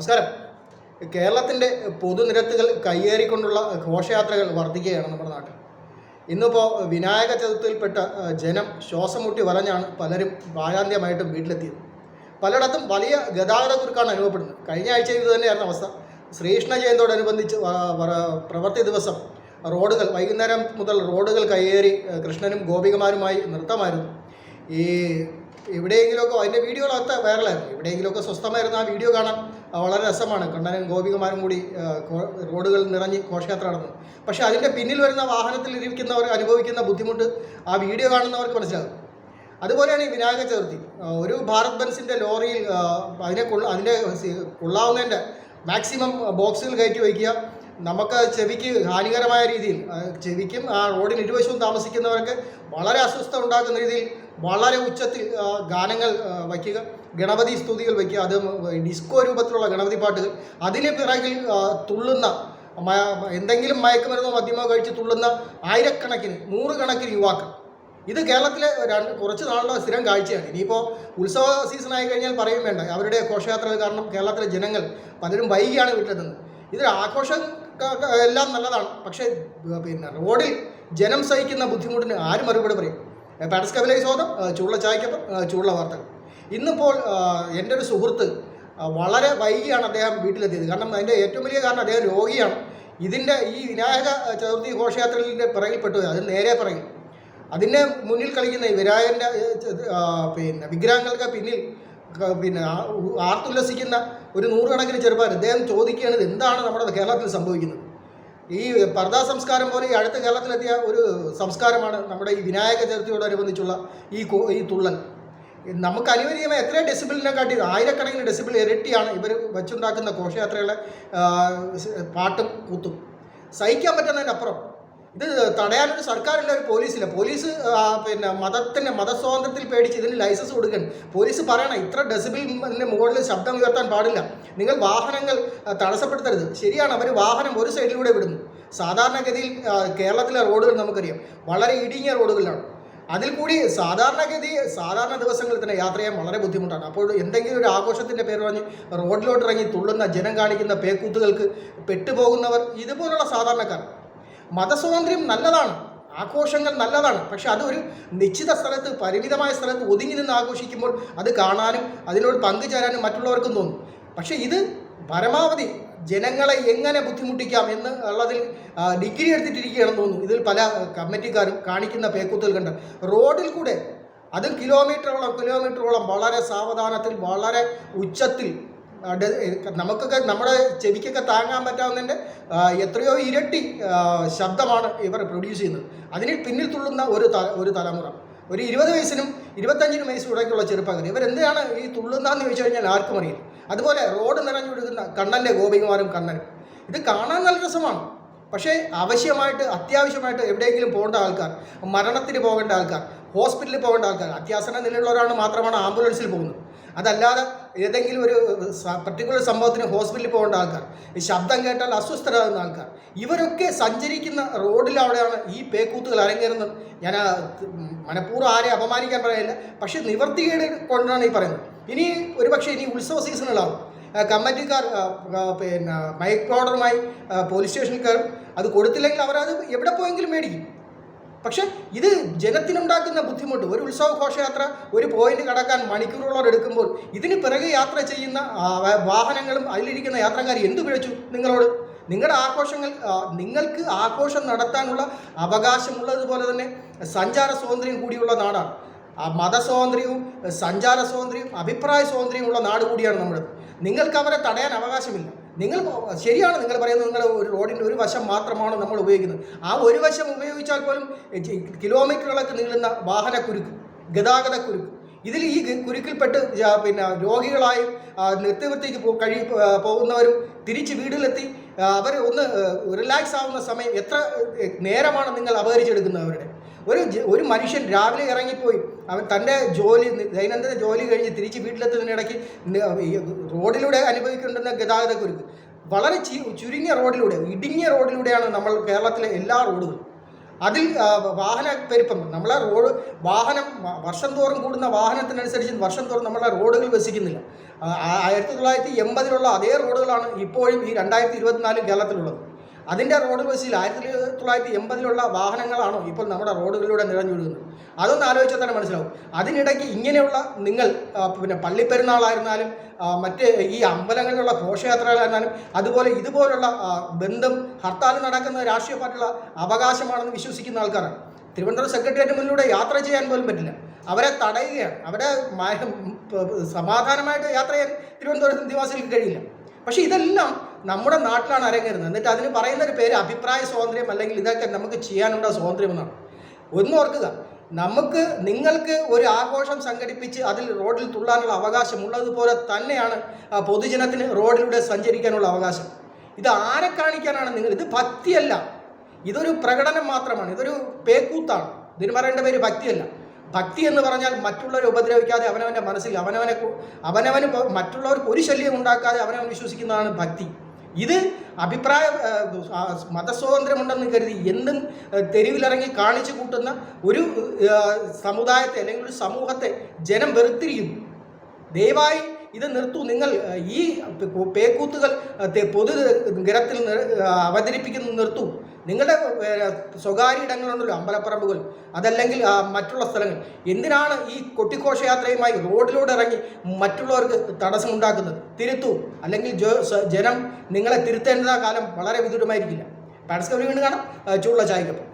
നമസ്കാരം. കേരളത്തിന്റെ പൊതുനിരത്തുകൾ കയ്യേറിക്കൊണ്ടുള്ള ഘോഷയാത്രകൾ വർദ്ധിക്കുകയാണ് നമ്മുടെ നാട്ടിൽ. ഇന്നിപ്പോൾ വിനായക ചതുർത്ഥിയിൽപ്പെട്ട ജനം ശ്വാസം മുട്ടി വലഞ്ഞാണ് പലരും വാരാന്ത്യമായിട്ടും വീട്ടിലെത്തിയത്. പലയിടത്തും വലിയ ഗതാഗത കുരുക്കാണ് അനുഭവപ്പെടുന്നത്. കഴിഞ്ഞ ആഴ്ച ഇത് തന്നെയായിരുന്നു അവസ്ഥ. ശ്രീകൃഷ്ണ ജയന്തിയോടനുബന്ധിച്ച് പ്രവൃത്തി ദിവസം റോഡുകൾ വൈകുന്നേരം മുതൽ റോഡുകൾ കയ്യേറി കൃഷ്ണനും ഗോപികമാരുമായി നൃത്തമായിരുന്നു. ഈ എവിടെയെങ്കിലുമൊക്കെ അതിന്റെ വീഡിയോകളൊക്കെ വൈറലായിരുന്നു. എവിടെയെങ്കിലുമൊക്കെ സ്വസ്ഥമായിരുന്നു ആ വീഡിയോ കാണാൻ വളരെ രസമാണ്. കണ്ണനും ഗോപികമാരും കൂടി റോഡുകൾ നിറഞ്ഞ് ഘോഷയാത്ര നടന്നു. പക്ഷേ അതിന്റെ പിന്നിൽ വരുന്ന വാഹനത്തിൽ ഇരിക്കുന്നവർ അനുഭവിക്കുന്ന ബുദ്ധിമുട്ട് ആ വീഡിയോ കാണുന്നവർക്ക് മനസ്സിലാകും. അതുപോലെയാണ് ഈ വിനായക ചതുർത്ഥി. ഒരു ഭാരത് ബൻസിന്റെ ലോറിയിൽ അതിനെ കൊള്ള അതിന്റെ കൊള്ളാവുന്നതിന്റെ മാക്സിമം ബോക്സുകൾ കയറ്റി വയ്ക്കുക. നമുക്ക് ചെവിക്ക് ഹാനികരമായ രീതിയിൽ ചെവിക്കും ആ റോഡിന് ഇരുവശവും താമസിക്കുന്നവർക്ക് വളരെ അസ്വസ്ഥ ഉണ്ടാക്കുന്ന രീതിയിൽ വളരെ ഉച്ചത്തിൽ ഗാനങ്ങൾ വയ്ക്കുക. ഗണപതി സ്തുതികൾ വയ്ക്കുക. അത് ഡിസ്കോ രൂപത്തിലുള്ള ഗണപതി പാട്ടുകൾ. അതിന് പിറകിൽ തുള്ളുന്ന എന്തെങ്കിലും മയക്കുമരുന്നോ മദ്യമോ കഴിച്ച് തുള്ളുന്ന ആയിരക്കണക്കിന് നൂറുകണക്കിന് യുവാക്കൾ. ഇത് കേരളത്തിലെ രണ്ട് കുറച്ച് നാളുള്ള സ്ഥിരം കാഴ്ചയാണ്. ഇനിയിപ്പോൾ ഉത്സവ സീസൺ ആയി കഴിഞ്ഞാൽ പറയും വേണ്ട. അവരുടെ ഘോഷയാത്രകൾ കാരണം കേരളത്തിലെ ജനങ്ങൾ പലരും വൈകിയാണ് വീട്ടിലെത്തുന്നത്. ഇതിൽ ആഘോഷം എല്ലാം നല്ലതാണ്. പക്ഷേ പിന്നെ റോഡിൽ ജനം സഹിക്കുന്ന ബുദ്ധിമുട്ടിന് ആരും മറുപടി പറയും? പാഡസ് കപിലൈ സോദം ചുള്ള ചായക്കപ്പം ചുള്ള വാർത്തകൾ. ഇന്നിപ്പോൾ എന്റെ ഒരു സുഹൃത്ത് വളരെ വൈകിയാണ് അദ്ദേഹം വീട്ടിലെത്തിയത്. കാരണം അതിന്റെ ഏറ്റവും വലിയ കാരണം അദ്ദേഹം രോഗിയാണ്. ഇതിന്റെ ഈ വിനായക ചതുർത്ഥി ഘോഷയാത്രയിന്റെ പിറകിൽപ്പെട്ടത് അത് നേരെ പിറകിൽ. അതിന്റെ മുന്നിൽ കളിക്കുന്ന വിനായകന്റെ പിന്നെ വിഗ്രഹങ്ങൾക്ക് പിന്നിൽ പിന്നെ ആർത്തുല്ലസിക്കുന്ന ഒരു നൂറുകണക്കിന് ചെറുപ്പക്കാർ അദ്ദേഹം ചോദിക്കുകയാണ് എന്താണ് നമ്മുടെ കേരളത്തിൽ സംഭവിക്കുന്നത്? ഈ പർദാ സംസ്കാരം പോലെ ഈ അടുത്ത കേരളത്തിലെത്തിയ ഒരു സംസ്കാരമാണ് നമ്മുടെ ഈ വിനായക ചതുർത്ഥിയോടനുബന്ധിച്ചുള്ള ഈ ഈ തുള്ളൽ. നമുക്ക് അനുവദീയമായ എത്ര ഡെസിബിളിനെ കാട്ടി ആയിരക്കണക്കിന് ഡെസിബിൾ ഇരട്ടിയാണ് ഇവർ വെച്ചുണ്ടാക്കുന്ന ഘോഷയാത്രകളെ പാട്ടും കൂത്തും. സഹിക്കാൻ പറ്റുന്നതിനപ്പുറം. ഇത് തടയാനൊരു സർക്കാരില്ല ഒരു പോലീസില്ല. പോലീസ് പിന്നെ മതത്തിന്റെ മതസ്വാതന്ത്ര്യത്തിൽ പേടിച്ച് ഇതിന് ലൈസൻസ് കൊടുക്കണം പോലീസ് പറയണം ഇത്ര ഡെസിബിളിന് മുകളിൽ ശബ്ദം ഉയർത്താൻ പാടില്ല. നിങ്ങൾ വാഹനങ്ങൾ തടസ്സപ്പെടുത്തരുത്. ശരിയാണ് അവർ വാഹനം ഒരു സൈഡിലൂടെ വിടുന്നു. സാധാരണഗതിയിൽ കേരളത്തിലെ റോഡുകൾ നമുക്കറിയാം. വളരെ ഇടുങ്ങിയ റോഡുകളിലാണ്. അതിൽ കൂടി സാധാരണഗതി സാധാരണ ദിവസങ്ങളിൽ തന്നെ യാത്ര ചെയ്യാൻ വളരെ ബുദ്ധിമുട്ടാണ്. അപ്പോൾ എന്തെങ്കിലും ഒരു ആഘോഷത്തിന്റെ പേര് പറഞ്ഞ് റോഡിലോട്ട് ഇറങ്ങി തുള്ളുന്ന ജനം കാണിക്കുന്ന പേക്കൂത്തുകൾക്ക് പെട്ടുപോകുന്നവർ ഇതുപോലുള്ള സാധാരണക്കാർ. മതസ്വാതന്ത്ര്യം നല്ലതാണ് ആഘോഷങ്ങൾ നല്ലതാണ് പക്ഷെ അതൊരു നിശ്ചിത സ്ഥലത്ത് പരിമിതമായ സ്ഥലത്ത് ഒതുങ്ങി നിന്ന് ആഘോഷിക്കുമ്പോൾ അത് കാണാനും അതിനോട് പങ്കുചേരാനും മറ്റുള്ളവർക്കും തോന്നും. പക്ഷേ ഇത് പരമാവധി ജനങ്ങളെ എങ്ങനെ ബുദ്ധിമുട്ടിക്കാം എന്ന് ഉള്ളതിൽ ഡിഗ്രി എടുത്തിട്ടിരിക്കുകയാണെന്ന് തോന്നുന്നു. ഇതിൽ പല കമ്മിറ്റിക്കാരും കാണിക്കുന്ന പേക്കൂത്തൽ കണ്ട്. റോഡിൽ കൂടെ അതും കിലോമീറ്ററോളം കിലോമീറ്ററോളം വളരെ സാവധാനത്തിൽ വളരെ ഉച്ചത്തിൽ നമുക്കൊക്കെ നമ്മുടെ ചെവിക്കൊക്കെ താങ്ങാൻ പറ്റാവുന്നതിന്റെ എത്രയോ ഇരട്ടി ശബ്ദമാണ് ഇവർ പ്രൊഡ്യൂസ് ചെയ്യുന്നത്. അതിന് പിന്നിൽ തുള്ളുന്ന ഒരു ഒരു തലമുറ. ഒരു ഇരുപത് വയസ്സിനും ഇരുപത്തഞ്ചിനും വയസ്സും ഇടയ്ക്കുള്ള ചെറുപ്പക്കാർ. ഇവരെന്താണ് ഈ തുള്ളുന്നതെന്ന് ചോദിച്ചു കഴിഞ്ഞാൽ ആർക്കും അറിയില്ല. അതുപോലെ റോഡ് നിറഞ്ഞൊഴുകുന്ന കണ്ണന്റെ ഗോപികുമാരും കണ്ണനും. ഇത് കാണാൻ നല്ല രസമാണ്. പക്ഷേ ആവശ്യമായിട്ട് അത്യാവശ്യമായിട്ട് എവിടെയെങ്കിലും പോകേണ്ട ആൾക്കാർ മരണത്തിന് പോകേണ്ട ആൾക്കാർ ഹോസ്പിറ്റലിൽ പോകേണ്ട ആൾക്കാർ അത്യാസന നിലയിലുള്ളവരാണ് മാത്രമാണ് ആംബുലൻസിൽ പോകുന്നത്. അതല്ലാതെ ഏതെങ്കിലും ഒരു പർട്ടിക്കുലർ സംഭവത്തിന് ഹോസ്പിറ്റലിൽ പോകേണ്ട ആൾക്കാർ ഈ ശബ്ദം കേട്ടാൽ അസ്വസ്ഥരാകുന്ന ആൾക്കാർ ഇവരൊക്കെ സഞ്ചരിക്കുന്ന റോഡിലവിടെയാണ് ഈ പേക്കൂത്തുകൾ അരങ്ങേറുന്നത്. ഞാൻ മനഃപൂർവം ആരെ അപമാനിക്കാൻ പറയില്ല. പക്ഷേ നിവർത്തികേട് കൊണ്ടാണ് ഈ പറയുന്നത്. ഇനി ഒരുപക്ഷെ ഇനി ഉത്സവ സീസണുകളാവും. കമ്മിറ്റിക്കാർ പിന്നെ മൈക്ക് ഓർഡറുമായി പോലീസ് സ്റ്റേഷനിൽ കയറും. അത് കൊടുത്തില്ലെങ്കിൽ അവരത് എവിടെ പോയെങ്കിലും മേടിക്കും. പക്ഷേ ഇത് ജനത്തിനുണ്ടാക്കുന്ന ബുദ്ധിമുട്ട്. ഒരു ഉത്സവ ഘോഷയാത്ര ഒരു പോയിന്റ് കടക്കാൻ മണിക്കൂറുകളോട് എടുക്കുമ്പോൾ ഇതിന് പിറകെ യാത്ര ചെയ്യുന്ന വാഹനങ്ങളും അതിലിരിക്കുന്ന യാത്രക്കാർ എന്തു പിഴച്ചു നിങ്ങളോട്? നിങ്ങളുടെ ആഘോഷങ്ങൾ നിങ്ങൾക്ക് ആഘോഷം നടത്താനുള്ള അവകാശമുള്ളതുപോലെ തന്നെ സഞ്ചാര സ്വാതന്ത്ര്യം കൂടിയുള്ള നാടാണ്. ആ മതസ്വാതന്ത്ര്യവും സഞ്ചാര സ്വാതന്ത്ര്യവും അഭിപ്രായ സ്വാതന്ത്ര്യവും ഉള്ള നാട് കൂടിയാണ് നമ്മുടെ. നിങ്ങൾക്ക് അവരെ തടയാൻ അവകാശമില്ല. നിങ്ങൾ ശരിയാണ് നിങ്ങൾ പറയുന്നത് നിങ്ങൾ ഒരു റോഡിന്റെ ഒരു വശം മാത്രമാണ് നമ്മൾ ഉപയോഗിക്കുന്നത്. ആ ഒരു വശം ഉപയോഗിച്ചാൽ പോലും കിലോമീറ്ററുകളൊക്കെ നീളുന്ന വാഹനക്കുരുക്ക് ഗതാഗത കുരുക്ക് ഇതിൽ ഈ കുരുക്കിൽപ്പെട്ട് പിന്നെ രോഗികളായും നിത്യവൃത്തിക്ക് കഴി പോകുന്നവരും തിരിച്ച് വീട്ടിലെത്തി അവർ ഒന്ന് റിലാക്സ് ആവുന്ന സമയം എത്ര നേരമാണ് നിങ്ങൾ അപഹരിച്ചെടുക്കുന്നത് അവരുടെ ഒരു ഒരു മനുഷ്യൻ രാവിലെ ഇറങ്ങിപ്പോയി. അവൻ തന്റെ ജോലി ദൈനംദിന ജോലി കഴിഞ്ഞ് തിരിച്ച് വീട്ടിലെത്തുന്നതിനിടയ്ക്ക് റോഡിലൂടെ അനുഭവിക്കേണ്ടുന്ന ഗതാഗത കുരുക്ക് വളരെ ചുരുങ്ങിയ റോഡിലൂടെ ഇടുങ്ങിയ റോഡിലൂടെയാണ് നമ്മൾ കേരളത്തിലെ എല്ലാ റോഡുകളും. അതിൽ വാഹന പെരുപ്പം നമ്മളെ റോഡ് വാഹനം വർഷം തോറും കൂടുന്ന വാഹനത്തിനനുസരിച്ച് വർഷം തോറും നമ്മളെ റോഡുകൾ വസിക്കുന്നില്ല. ആയിരത്തി തൊള്ളായിരത്തി എൺപതിലുള്ള അതേ റോഡുകളാണ് ഇപ്പോഴും ഈ രണ്ടായിരത്തി ഇരുപത്തിനാലിൽ കേരളത്തിലുള്ളത്. അതിന്റെ റോഡ് ബസ്സിൽ ആയിരത്തി തൊള്ളായിരത്തി എൺപതിലുള്ള വാഹനങ്ങളാണോ ഇപ്പോൾ നമ്മുടെ റോഡുകളിലൂടെ നിറഞ്ഞു വീഴുന്നത് അതൊന്ന് ആലോചിച്ചാൽ തന്നെ മനസ്സിലാവും. അതിനിടയ്ക്ക് ഇങ്ങനെയുള്ള നിങ്ങൾ പിന്നെ പള്ളിപ്പെരുന്നാളായിരുന്നാലും മറ്റ് ഈ അമ്പലങ്ങളിലുള്ള ഘോഷയാത്രകളായിരുന്നാലും അതുപോലെ ഇതുപോലുള്ള ബന്ധം ഹർത്താൽ നടക്കുന്ന രാഷ്ട്രീയ പാർട്ടിയുള്ള അവകാശമാണെന്ന് വിശ്വസിക്കുന്ന ആൾക്കാരാണ്. തിരുവനന്തപുരം സെക്രട്ടേറിയറ്റ് മുന്നിലൂടെ യാത്ര ചെയ്യാൻ പോലും പറ്റില്ല. അവരെ തടയുകയാണ്. അവരെ മയ- സമാധാനമായിട്ട് യാത്ര ചെയ്യാൻ തിരുവനന്തപുരത്ത് നിവാസികൾക്ക് കഴിയില്ല. പക്ഷേ ഇതെല്ലാം നമ്മുടെ നാട്ടിലാണ് അരങ്ങേറുന്നത്. എന്നിട്ട് അതിന് പറയുന്ന ഒരു പേര് അഭിപ്രായ സ്വാതന്ത്ര്യം അല്ലെങ്കിൽ ഇതൊക്കെ നമുക്ക് ചെയ്യാനുള്ള സ്വാതന്ത്ര്യം എന്നാണ്. ഒന്ന് ഓർക്കുക നമുക്ക് നിങ്ങൾക്ക് ഒരു ആഘോഷം സംഘടിപ്പിച്ച് അതിൽ റോഡിൽ തുള്ളാനുള്ള അവകാശം ഉള്ളതുപോലെ തന്നെയാണ് പൊതുജനത്തിന് റോഡിലൂടെ സഞ്ചരിക്കാനുള്ള അവകാശം. ഇത് ആരെ കാണിക്കാനാണ് നിങ്ങൾ? ഇത് ഭക്തിയല്ല. ഇതൊരു പ്രകടനം മാത്രമാണ്. ഇതൊരു പേക്കൂത്താണ്. ഇതിന് പറയേണ്ട പേര് ഭക്തിയല്ല. ഭക്തി എന്ന് പറഞ്ഞാൽ മറ്റുള്ളവരെ ഉപദ്രവിക്കാതെ അവനവന്റെ മനസ്സിൽ അവനവനെ അവനവന് മറ്റുള്ളവർക്ക് ഒരു ശല്യം ഉണ്ടാക്കാതെ അവനവൻ വിശ്വസിക്കുന്നതാണ് ഭക്തി. ഇത് അഭിപ്രായ മതസ്വാതന്ത്ര്യമുണ്ടെന്ന് കരുതി എന്തും ആ, തെരുവിലിറങ്ങി കാണിച്ചു കൂട്ടുന്ന ഒരു സമുദായത്തെ അല്ലെങ്കിൽ ഒരു സമൂഹത്തെ ജനം വെറുത്തിരിക്കുന്നു. ദയവായി ഇത് നിർത്തൂ. നിങ്ങൾ ഈ പേക്കൂത്തുകൾ പൊതു ഗരത്തിൽ അവതരിപ്പിക്കുന്നത് നിർത്തൂ. നിങ്ങളുടെ സ്വകാര്യ ഇടങ്ങളുണ്ടല്ലോ അമ്പലപ്പറമ്പുകൾ അതല്ലെങ്കിൽ മറ്റുള്ള സ്ഥലങ്ങൾ. എന്തിനാണ് ഈ കൊട്ടിഘോഷയാത്രയുമായി റോഡിലൂടെ ഇറങ്ങി മറ്റുള്ളവർക്ക് തടസ്സമുണ്ടാക്കുന്നത് തിരുത്തൂ. അല്ലെങ്കിൽ ജനം നിങ്ങളെ തിരുത്തേണ്ട കാലം വളരെ വിദൂരമായിരിക്കില്ല. പാഡ്സ്കവലി വീണ്ടും കാണാം. ചൂടുള്ള ചായക്കൊപ്പം.